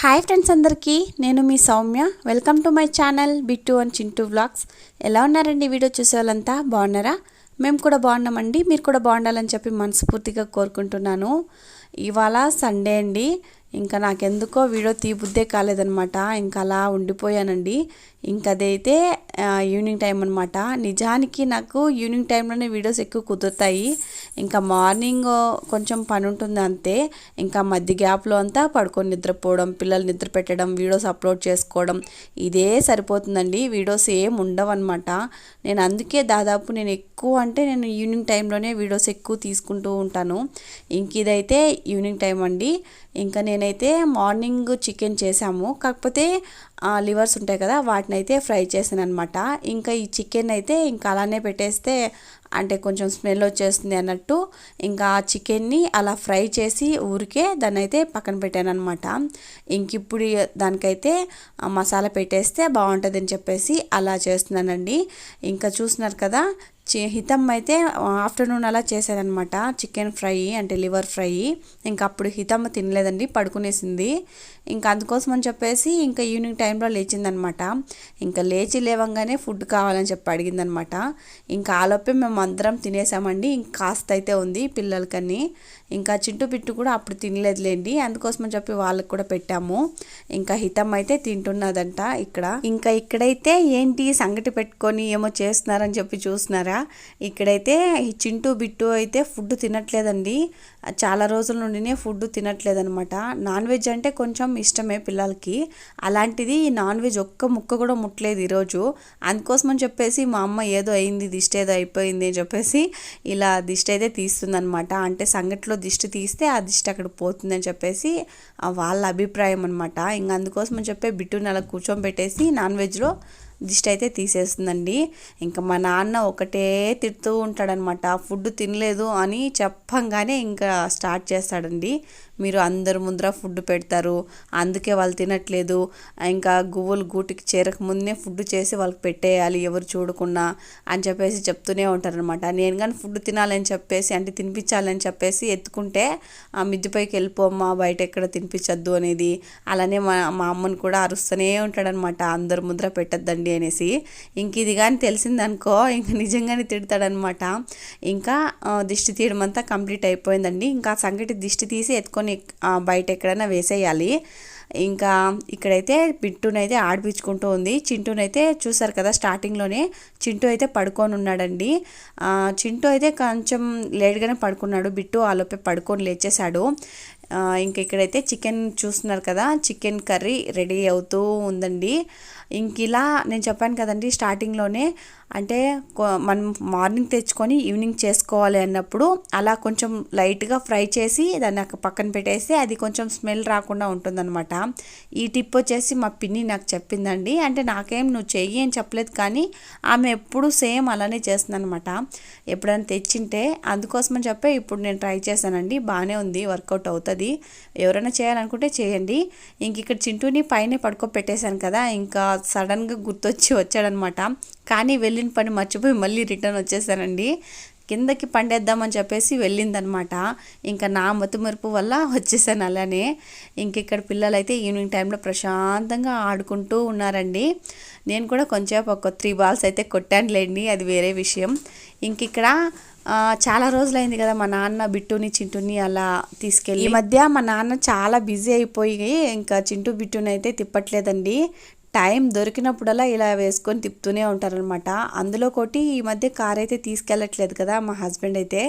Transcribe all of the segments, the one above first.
Hi friends అందరికీ నేను మీ Soumya. Welcome to my channel Bittu and Chintu vlogs ఎలా ఉన్నారండి వీడియో చూసే వాళ్ళంతా? బాగున్నారా? మేము కూడా బాగున్నామండి. మీరు కూడా బాగుండాలని చెప్పి మనస్ఫూర్తిగా కోరుకుంటున్నాను. ఇవాళ సండే అండి. ఇంకా నాకెందుకో వీడియో తీబుద్దే కాలేదనమాట ఇంకా అలా ఉండిపోయానండి. ఇంకా అదైతే ఈవినింగ్ టైం అనమాట నిజానికి నాకు ఈవినింగ్ టైంలోనే వీడియోస్ ఎక్కువ కుదురుతాయి. ఇంకా మార్నింగ్ కొంచెం పని ఉంటుంది అంతే. ఇంకా మధ్య గ్యాప్లో అంతా పడుకొని నిద్రపోవడం పిల్లలు నిద్ర పెట్టడం వీడియోస్ అప్లోడ్ చేసుకోవడం ఇదే సరిపోతుందండి. వీడియోస్ ఏం ఉండవన్నమాట. నేను అందుకే దాదాపు నేను ఎక్కువ అంటే నేను ఈవినింగ్ టైంలోనే వీడియోస్ ఎక్కువ తీసుకుంటూ ఉంటాను. ఇంక ఇదైతే ఈవినింగ్ టైం అండి. ఇంకా నేనైతే మార్నింగ్ చికెన్ చేసాము కాకపోతే లివర్స్ ఉంటాయి కదా వాటిని అయితే ఫ్రై చేశాను అనమాట ఇంకా ఈ చికెన్ అయితే ఇంకా అలానే పెట్టేస్తే అంటే కొంచెం స్మెల్ వచ్చేస్తుంది అన్నట్టు ఇంకా ఆ చికెన్ని అలా ఫ్రై చేసి ఊరికే దాన్ని అయితే పక్కన పెట్టాను అనమాట ఇంక ఇప్పుడు దానికైతే మసాలా పెట్టేస్తే బాగుంటుంది అని చెప్పేసి అలా చేస్తున్నానండి. ఇంకా చూస్తున్నారు కదా హితం అయితే ఆఫ్టర్నూన్ అలా చేశానమాట చికెన్ ఫ్రై అంటే లివర్ ఫ్రై. ఇంకా అప్పుడు హితం తినలేదండి పడుకునేసింది. ఇంకా అందుకోసం అని చెప్పేసి ఇంకా ఈవినింగ్ టైంలో లేచిందనమాట ఇంకా లేచి లేవంగానే ఫుడ్ కావాలని చెప్పి అడిగిందనమాట ఇంకా ఆలోపే మేము అందరం తినేసామండి. ఇంకా కాస్త అయితే ఉంది పిల్లలకని ఇంకా చింటూ పిట్టు కూడా అప్పుడు తినలేదులేండి. అందుకోసం అని చెప్పి వాళ్ళకి కూడా పెట్టాము. ఇంకా హితం అయితే తింటున్నదంట ఇక్కడ. ఇంకా ఇక్కడైతే ఏంటి సంగటి పెట్టుకొని ఏమో చేస్తున్నారని చెప్పి చూస్తున్నారా? ఇక్కడైతే చింటు చింటూ బిట్టు అయితే ఫుడ్ తినట్లేదండి. చాలా రోజుల నుండినే ఫుడ్ తినట్లేదనమాట. నాన్ వెజ్ అంటే కొంచెం ఇష్టమే పిల్లలకి. అలాంటిది ఈ నాన్ వెజ్ ఒక్క ముక్క కూడా ముట్టలేదు ఈరోజు. అందుకోసం అని చెప్పేసి మా అమ్మ ఏదో అయింది దిష్టి ఏదో అయిపోయింది అని చెప్పేసి ఇలా దిష్టి అయితే తీస్తుందనమాట. అంటే సంగట్లో దిష్టి తీస్తే ఆ దిష్టి అక్కడ పోతుందని చెప్పేసి వాళ్ళ అభిప్రాయం అనమాట ఇంకా అందుకోసం అని చెప్పి బిట్టుని అలా కూర్చోబెట్టేసి నాన్ వెజ్లో దిష్టి అయితే తీసేస్తుందండి. ఇంకా మా నాన్న ఒకటే తిడుతూ ఉంటాడనమాట ఫుడ్ తినలేదు అని చెప్పంగానే ఇంకా స్టార్ట్ చేస్తాడండి. మీరు అందరు ముందర ఫుడ్ పెడతారు. అందుకే వాళ్ళు తినట్లేదు. ఇంకా గువ్వులు గూటికి చేరకముందే ఫుడ్ చేసి వాళ్ళకి పెట్టేయాలి ఎవరు చూడకుండా అని చెప్పేసి చెప్తూనే ఉంటారనమాట నేను కానీ ఫుడ్ తినాలని చెప్పేసి అంటే తినిపించాలని చెప్పేసి ఎత్తుకుంటే ఆ మిద్దిపైకి వెళ్ళిపోమ్మా బయట ఎక్కడ తినిపించద్దు అనేది అలానే మా మా అమ్మని కూడా అరుస్తూనే ఉంటాడనమాట అందరు ముందర పెట్టద్దండి అనేసి. ఇంక ఇది కానీ తెలిసిందనుకో ఇంక నిజంగానే తిడతాడనమాట ఇంకా దిష్టి తీయడం అంతా కంప్లీట్ అయిపోయిందండి. ఇంకా సంగటి దిష్టి తీసి ఎత్తుకొని తీసుకొని బయట ఎక్కడైనా వేసేయాలి. ఇంకా ఇక్కడైతే బిట్టునైతే ఆడిపించుకుంటూ ఉంది. చింటూనైతే చూసారు కదా స్టార్టింగ్లోనే చింటూ అయితే పడుకొని ఉన్నాడండి. చింటూ అయితే కొంచెం లేట్గానే పడుకున్నాడు. బిట్టు ఆలోపే పడుకొని లేచేశాడు. ఇంక ఇక్కడైతే చికెన్ చూస్తున్నారు కదా చికెన్ కర్రీ రెడీ అవుతూ ఉందండి. ఇంక ఇలా నేను చెప్పాను కదండి స్టార్టింగ్లోనే అంటే మనం మార్నింగ్ తెచ్చుకొని ఈవినింగ్ చేసుకోవాలి అన్నప్పుడు అలా కొంచెం లైట్గా ఫ్రై చేసి దాన్ని పక్కన పెట్టేసి అది కొంచెం స్మెల్ రాకుండా ఉంటుందన్నమాట. ఈ టిప్ వచ్చేసి మా పిన్ని నాకు చెప్పిందండి. అంటే నాకేం నువ్వు చెయ్యి అని చెప్పలేదు కానీ ఆమె ఎప్పుడు సేమ్ అలానే చేస్తుందన్నమాట. ఎప్పుడైనా తెచ్చింటే అందుకోసమని చెప్పే ఇప్పుడు నేను ట్రై చేశానండి. బాగానే ఉంది వర్కౌట్ అవుతుంది. ఎవరైనా చేయాలనుకుంటే చేయండి. ఇంక ఇక్కడ చింటూని పైన పడుకోబెట్టేశాను కదా ఇంకా సడన్గా గుర్తొచ్చి వచ్చాడనమాట. కానీ వెళ్ళిన పని మర్చిపోయి మళ్ళీ రిటర్న్ వచ్చేసానండి కిందకి పండేద్దామని చెప్పేసి వెళ్ళిందనమాట. ఇంకా నా మతుమరుపు వల్ల వచ్చేసాను అలానే. ఇంక ఇక్కడ పిల్లలు అయితే ఈవినింగ్ టైంలో ప్రశాంతంగా ఆడుకుంటూ ఉన్నారండి. నేను కూడా కొంచెం ఒక త్రీ బాల్స్ అయితే కొట్టానులేండి అది వేరే విషయం. ఇంక ఇక్కడ చాలా రోజులైంది కదా మా నాన్న బిట్టుని చింటుని అలా తీసుకెళ్ళి. ఈ మధ్య మా నాన్న చాలా బిజీ అయిపోయి ఇంకా చింటూ బిట్టుని అయితే తిప్పట్లేదండి. టైం దొరికినప్పుడల్లా ఇలా వేసుకొని తిప్పుతూనే ఉంటారనమాట అందులో కొట్టి ఈ మధ్య కార్ అయితే తీసుకెళ్ళట్లేదు కదా మా హస్బెండ్ అయితే.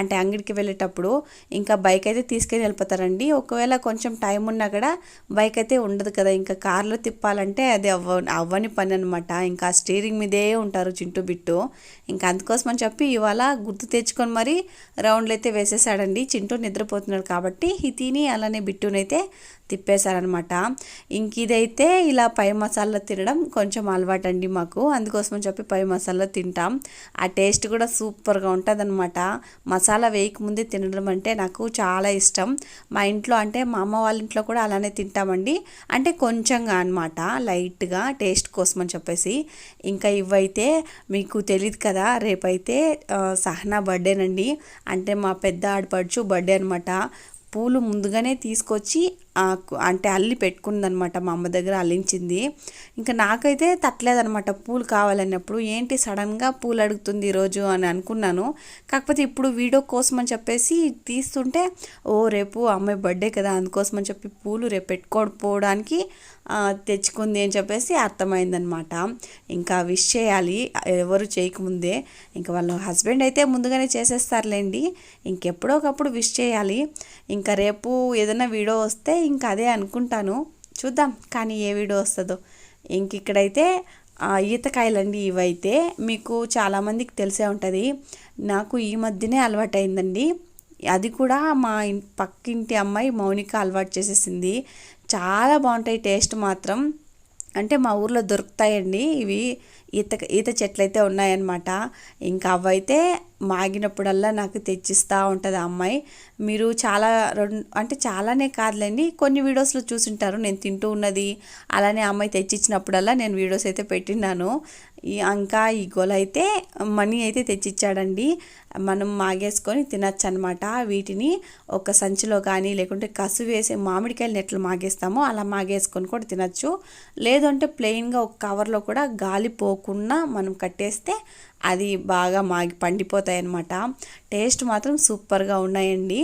అంటే అంగడికి వెళ్ళేటప్పుడు ఇంకా బైక్ అయితే తీసుకెళ్ళి వెళ్ళిపోతారండి. ఒకవేళ కొంచెం టైం ఉన్నా కూడా బైక్ అయితే ఉండదు కదా. ఇంకా కార్లో తిప్పాలంటే అది అవ్వ అవ్వని పని అనమాట ఇంకా స్టీరింగ్ మీదే ఉంటారు చింటూ బిట్టు. ఇంకా అందుకోసం అని చెప్పి ఇవాళ గుర్తు తెచ్చుకొని మరి రౌండ్లు అయితే వేసేసాడండి. చింటూ నిద్రపోతున్నాడు కాబట్టి హితీని అలానే బిట్టునైతే తిప్పేశారనమాట ఇంక ఇదైతే ఇలా పై మసాలా తినడం కొంచెం అలవాటు అండి మాకు. అందుకోసం అని చెప్పి పై మసాలా తింటాం. ఆ టేస్ట్ కూడా సూపర్గా ఉంటుంది అనమాట మసాలా వేయకముందే తినడం అంటే నాకు చాలా ఇష్టం. మా ఇంట్లో అంటే మా అమ్మ వాళ్ళ ఇంట్లో కూడా అలానే తింటామండి. అంటే కొంచెంగా అనమాట లైట్గా టేస్ట్ కోసం అని చెప్పేసి. ఇంకా ఇవైతే మీకు తెలియదు కదా రేపైతే సహనా బర్త్డేనండి. అంటే మా పెద్ద ఆడపడుచు బర్త్డే అనమాట పూలు ముందుగానే తీసుకొచ్చి అంటే అల్లి పెట్టుకుందనమాట మా అమ్మ దగ్గర అల్లించింది. ఇంకా నాకైతే తట్టలేదనమాట పూలు కావాలన్నప్పుడు. ఏంటి సడన్గా పూలు అడుగుతుంది ఈరోజు అని అనుకున్నాను. కాకపోతే ఇప్పుడు వీడియో కోసం అని చెప్పేసి తీస్తుంటే ఓ రేపు అమ్మాయి బర్త్డే కదా అందుకోసం అని చెప్పి పూలు రేపు పెట్టుకోకపోవడానికి తెచ్చుకుంది అని చెప్పేసి అర్థమైందనమాట. ఇంకా విష్ చేయాలి ఎవరు చేయకముందే. ఇంకా వాళ్ళ హస్బెండ్ అయితే ముందుగానే చేసేస్తారులేండి. ఇంకెప్పుడో ఒకప్పుడు విష్ చేయాలి. ఇంకా రేపు ఏదైనా వీడియో వస్తే ఇంకా అదే అనుకుంటాను. చూద్దాం కానీ ఏ వీడియో వస్తుందో. ఇంక ఇక్కడైతే ఈతకాయలండి ఇవైతే. మీకు చాలామందికి తెలిసే ఉంటుంది. నాకు ఈ మధ్యనే అలవాటైందండి. అది కూడా మా పక్కింటి అమ్మాయి మౌనిక అలవాటు చేసేసింది. చాలా బాగుంటాయి టేస్ట్ మాత్రం. అంటే మా ఊర్లో దొరుకుతాయండి ఇవి. ఈత ఈత చెట్లు అయితే ఉన్నాయన్నమాట. ఇంకా అవైతే మాగినప్పుడల్లా నాకు తెచ్చిస్తూ ఉంటుంది ఆ అమ్మాయి. మీరు చాలా రెండు అంటే చాలానే కాదులేండి కొన్ని వీడియోస్లో చూసింటారు నేను తింటూ ఉన్నది అలానే అమ్మాయి తెచ్చిచ్చినప్పుడల్లా నేను వీడియోస్ అయితే పెట్టినాను ఈ ఇంకా ఈ గొల అయితే మనీ అయితే తెచ్చిచ్చాడండి. మనం మాగేసుకొని తినచ్చు అనమాట వీటిని ఒక సంచిలో కానీ లేకుంటే కసు వేసే మామిడికాయలు నెట్లు మాగేస్తామో అలా మాగేసుకొని కూడా తినచ్చు. లేదంటే ప్లెయిన్గా ఒక కవర్లో కూడా గాలి పోకుండా మనం కట్టేస్తే అది బాగా మాగి పండిపోతాయి అన్నమాట టేస్ట్ మాత్రం సూపర్గా ఉన్నాయండి.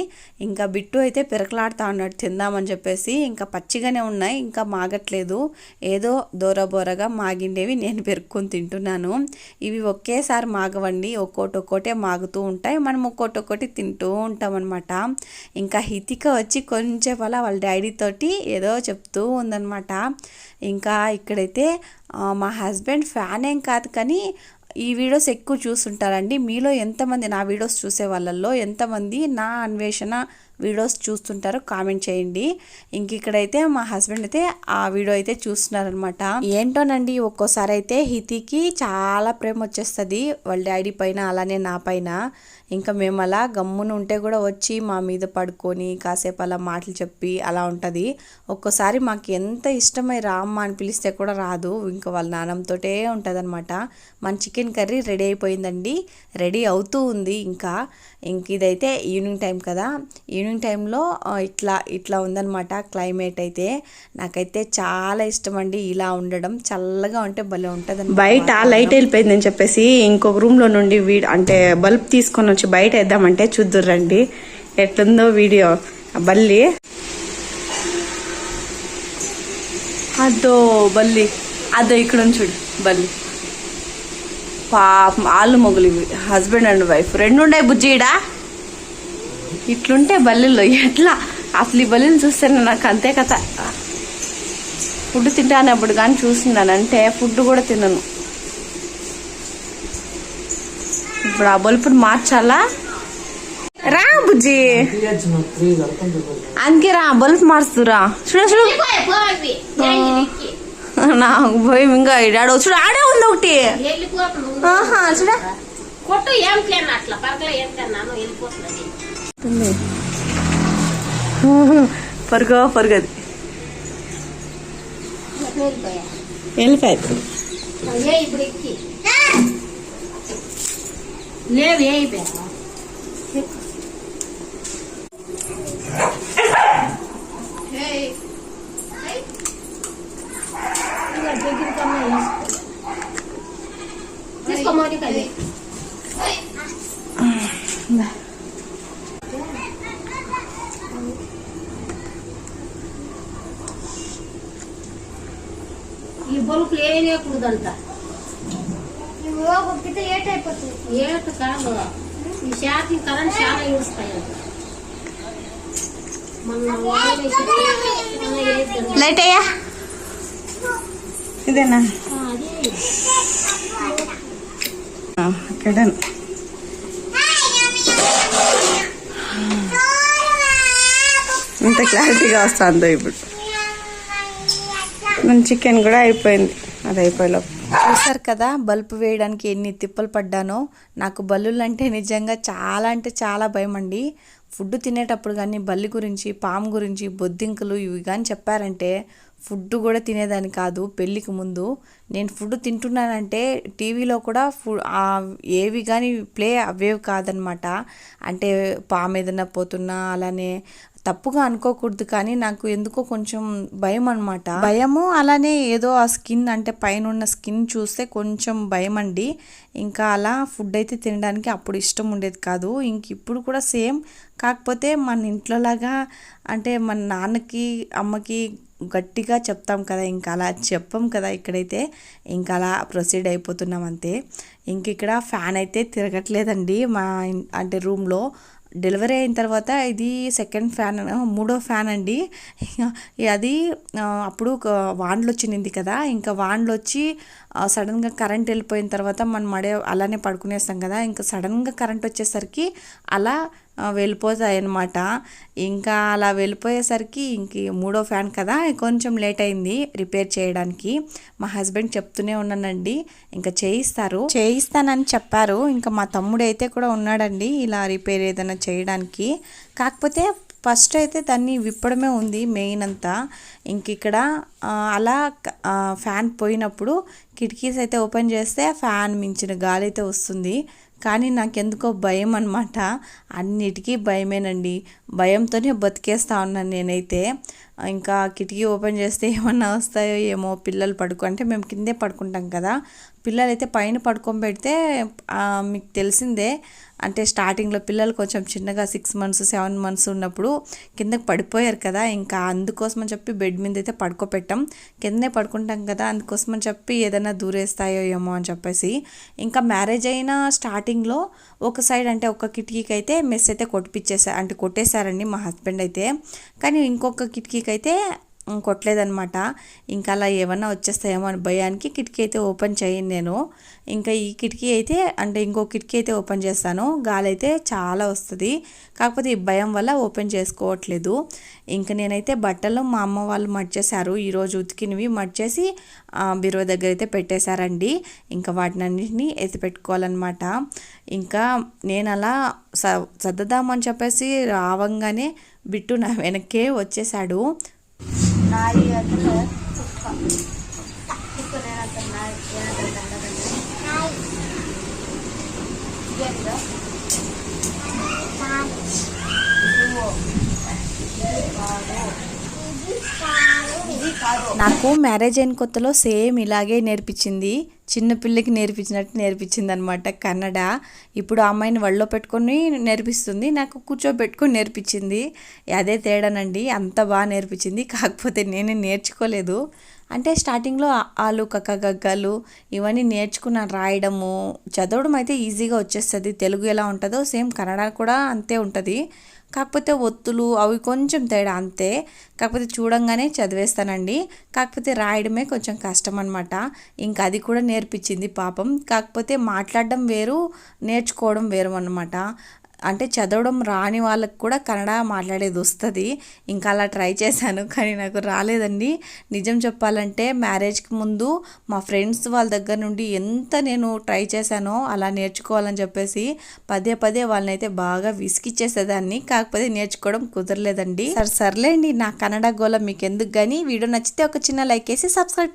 ఇంకా బిట్టు అయితే పిరకలాడుతా ఉన్నాడు తిందామని చెప్పేసి. ఇంకా పచ్చిగానే ఉన్నాయి ఇంకా మాగట్లేదు. ఏదో దూరబోరగా మాగిండేవి నేను పెరుక్కొని తింటున్నాను. ఇవి ఒకేసారి మాగవండి ఒక్కోటి ఒక్కోటే మాగుతూ ఉంటాయి. మనం ఒక్కోటి ఒక్కోటి తింటూ ఉంటాం అనమాట ఇంకా హితిక వచ్చి కొంచెం అలా వాళ్ళ డాడీతోటి ఏదో చెప్తూ ఉందన్నమాట. ఇంకా ఇక్కడైతే మా హస్బెండ్ ఫ్యాన్ ఏం కాదు కానీ ఈ వీడియోస్ ఎక్కువ చూస్తుంటారండి. మీలో ఎంతమంది నా వీడియోస్ చూసే వాళ్ళల్లో ఎంతమంది నా అన్వేషణ వీడియోస్ చూస్తుంటారో కామెంట్ చేయండి. ఇంక ఇక్కడైతే మా హస్బెండ్ అయితే ఆ వీడియో అయితే చూస్తున్నారనమాట ఏంటోనండి ఒక్కోసారి అయితే హితికి చాలా ప్రేమ వచ్చేస్తుంది. వాళ్ళ డాడీ పైన అలానే నా పైన. ఇంకా మేము అలా గమ్మున ఉంటే కూడా వచ్చి మా మీద పడుకొని కాసేపు అలా మాటలు చెప్పి అలా ఉంటుంది. ఒక్కోసారి మాకు ఎంత ఇష్టమై రామ్మ అని పిలిస్తే కూడా రాదు. ఇంకా వాళ్ళ నాన్నంతోటే ఉంటుంది అనమాట మన చికెన్ కర్రీ రెడీ అయిపోయిందండి. రెడీ అవుతూ ఉంది ఇంకా. ఇంక ఇదైతే ఈవినింగ్ టైం కదా. ఈవినింగ్ టైంలో ఇట్లా ఇట్లా ఉందన్నమాట క్లైమేట్ అయితే. నాకైతే చాలా ఇష్టం అండి ఇలా ఉండడం. చల్లగా ఉంటే భలే ఉంటుంది బయట లైట్ వెళ్ళిపోయిందని చెప్పేసి ఇంకొక రూమ్లో నుండి వీ అంటే బల్బ్ తీసుకొని వచ్చి బయట వేద్దామంటే చూద్దురండి ఎట్లుందో వీడియో. బల్లి. అదో బల్లి. అదో ఇక్కడ చూడు బల్లి. పాపం ఆళ్ళు మొగులు ఇవి హస్బెండ్ అండ్ వైఫ్. రెండు ఉండే బుజ్జిడా ఇట్లుంటే బల్లిలో ఎట్లా? అసలు ఈ బల్లిని చూస్తే నాకు అంతే కథ. ఫుడ్ తింటానప్పుడు కానీ చూస్తున్నానంటే ఫుడ్ కూడా తినను. ఇప్పుడు ఆ బల్పుని మార్చాలా? రా బుజ్జి. అందుకే రా బల్బ్ మార్చురా చూడ చూడు. నాకు పోయి ఇంకా ఆడ చూడు ఆడే ఉంది ఒకటి. చూడ. కొట్టు ఏం తిన్నా వెళ్ళిపోయింది ఏ ఇప్పుడు ఎక్కి లేవు ఏ అయిపోయా తీసుకో మౌనిక అది. ఈ బల్బులు ఏనేకూడదంట ఏటు కాదు ఈ శాతం కరెంట్ చాలా ఇస్తాయంట మొన్న వాన వేసి- మొన్న వేసి- లైట్ అయ్యా ఇదేనా? ఆ, అదే. ఇక్కడ. ఇంత క్లారిటీగా వస్తుందో ఇప్పుడు. మన చికెన్ కూడా అయిపోయింది. అది అయిపోయేలోపు చూసారు కదా బల్బు వేయడానికి ఎన్ని తిప్పలు పడ్డానో. నాకు బల్లులు అంటే నిజంగా చాలా అంటే చాలా భయం అండి ఫుడ్ తినేటప్పుడు కానీ బల్లి గురించి పాము గురించి బొద్దింకలు ఇవి కానీ చెప్పారంటే ఫుడ్ కూడా తినేదాన్ని కాదు పెళ్ళికి ముందు. నేను ఫుడ్ తింటున్నానంటే టీవీలో కూడా ఫుడ్ ఏవి కానీ ప్లే అవేవి కాదనమాట. అంటే పాము ఏదైనా పోతున్నా అలానే తప్పుగా అనుకోకూడదు కానీ నాకు ఎందుకో కొంచెం భయం అనమాట భయము అలానే ఏదో ఆ స్కిన్ అంటే పైన ఉన్న స్కిన్ చూస్తే కొంచెం భయం అండి ఇంకా అలా ఫుడ్ అయితే తినడానికి అప్పుడు ఇష్టం ఉండేది కాదు. ఇంక ఇప్పుడు కూడా సేమ్. కాకపోతే మన ఇంట్లోలాగా అంటే మన నాన్నకి అమ్మకి గట్టిగా చెప్తాం కదా ఇంకా అలా చెప్పం కదా ఇక్కడైతే. ఇంకా అలా ప్రొసీడ్ అయిపోతున్నాం అంతే. ఇంక ఇక్కడ ఫ్యాన్ అయితే తిరగట్లేదండి మా అంటే రూమ్లో. డెలివరీ అయిన తర్వాత ఇది సెకండ్ ఫ్యాన్ మూడో ఫ్యాన్ అండి. అది అప్పుడు ఒక వాన్లు వచ్చింది కదా ఇంకా వాన్లు వచ్చి సడన్గా కరెంట్ వెళ్ళిపోయిన తర్వాత మనం మడే అలానే పడుకునేస్తాం కదా ఇంకా సడన్గా కరెంట్ వచ్చేసరికి అలా వెళ్ళిపోతాయన్నమాట. వెళ్ళిపోతాయి అన్నమాట ఇంకా అలా వెళ్ళిపోయేసరికి ఇంక మూడో ఫ్యాన్ కదా కొంచెం లేట్ అయింది రిపేర్ చేయడానికి. మా హస్బెండ్ చెప్తూనే ఉన్నానండి ఇంకా చేయిస్తారు. చేయిస్తానని చెప్పారు. ఇంకా మా తమ్ముడు అయితే కూడా ఉన్నాడండి ఇలా రిపేర్ ఏదైనా చేయడానికి. కాకపోతే ఫస్ట్ అయితే దాన్ని విప్పడమే ఉంది మెయిన్ అంతా. ఇంక ఇక్కడ అలా ఫ్యాన్ పోయినప్పుడు కిటికీస్ అయితే ఓపెన్ చేస్తే ఫ్యాన్ మించిన గాలి అయితే వస్తుంది. కానీ నాకెందుకో భయం అనమాట అన్నిటికీ భయమేనండి. భయంతోనే బతికేస్తా ఉన్నాను నేనైతే. ఇంకా కిటికీ ఓపెన్ చేస్తే ఏమన్నా వస్తాయో ఏమో పిల్లలు పడుకో అంటే మేము కిందే పడుకుంటాం కదా పిల్లలు అయితే పైన పడుకొని పెడితే మీకు తెలిసిందే అంటే స్టార్టింగ్లో పిల్లలు కొంచెం చిన్నగా సిక్స్ మంత్స్ సెవెన్ మంత్స్ ఉన్నప్పుడు కిందకి పడిపోయారు కదా ఇంకా అందుకోసం అని చెప్పి బెడ్ మీద అయితే పడుకోపెట్టాం. కిందనే పడుకుంటాం కదా అందుకోసం అని చెప్పి ఏదైనా దూరేస్తాయో ఏమో అని చెప్పేసి ఇంకా మ్యారేజ్ అయిన స్టార్టింగ్లో ఒక సైడ్ అంటే ఒక కిటికీకి అయితే మెస్ అయితే కొట్టిపించేసా అంటే కొట్టేశారండి మా హస్బెండ్ అయితే. కానీ ఇంకొక కిటికీ కిటికీకైతే కొట్టలేదనమాట ఇంకా అలా ఏమన్నా వచ్చేస్తాయేమో అని భయానికి కిటికీ అయితే ఓపెన్ చేయను నేను. ఇంకా ఈ కిటికీ అయితే అంటే ఇంకో కిటికీ అయితే ఓపెన్ చేస్తాను. గాలి అయితే చాలా వస్తుంది. కాకపోతే ఈ భయం వల్ల ఓపెన్ చేసుకోవట్లేదు. ఇంకా నేనైతే బట్టలు మా అమ్మ వాళ్ళు మడిచేశారు. ఈరోజు ఉతికినవి మడిచేసి బీరువా దగ్గర అయితే పెట్టేశారండి. ఇంకా వాటిని అన్నింటినీ ఎత్తి పెట్టుకోవాలన్నమాట. ఇంకా నేను అలా స సర్దుదామని చెప్పేసి రావంగానే బిట్టు నా వెనక్కే వచ్చేసాడు. నాకు మ్యారేజ్ అయిన కొత్తలో సేమ్ ఇలాగే నేర్పించింది. చిన్న పిల్లకి నేర్పించినట్టు నేర్పించింది అనమాట కన్నడ. ఇప్పుడు ఆ అమ్మాయిని వళ్ళో పెట్టుకొని నేర్పిస్తుంది నాకు కూర్చోబెట్టుకొని నేర్పించింది. అదే తేడానండి అంత బాగా నేర్పించింది. కాకపోతే నేనే నేర్చుకోలేదు. అంటే స్టార్టింగ్లో ఆలు కక్క గగ్గాలు ఇవన్నీ నేర్చుకున్నాను రాయడము చదవడం అయితే ఈజీగా వచ్చేస్తుంది. తెలుగు ఎలా ఉంటుందో సేమ్ కన్నడ కూడా అంతే ఉంటుంది. కాకపోతే ఒత్తులు అవి కొంచెం తేడా అంతే. కాకపోతే చూడంగానే చదివేస్తానండి. కాకపోతే రాయడమే కొంచెం కష్టం అనమాట ఇంకా అది కూడా నేర్పించింది పాపం. కాకపోతే మాట్లాడడం వేరు నేర్చుకోవడం వేరు అనమాట అంటే చదవడం రాని వాళ్ళకి కూడా కన్నడ మాట్లాడేది వస్తుంది. ఇంకా అలా ట్రై చేశాను కానీ నాకు రాలేదండి. నిజం చెప్పాలంటే మ్యారేజ్కి ముందు మా ఫ్రెండ్స్ వాళ్ళ దగ్గర నుండి ఎంత నేను ట్రై చేశానో అలా నేర్చుకోవాలని చెప్పేసి పదే పదే వాళ్ళని అయితే బాగా విసిగిచ్చేసేదాన్ని. కాకపోతే నేర్చుకోవడం కుదరలేదండి. సరే సర్లేండి నా కన్నడ గోళం మీకు ఎందుకు కానీ వీడియో నచ్చితే ఒక చిన్న లైక్ వేసి సబ్స్క్రైబ్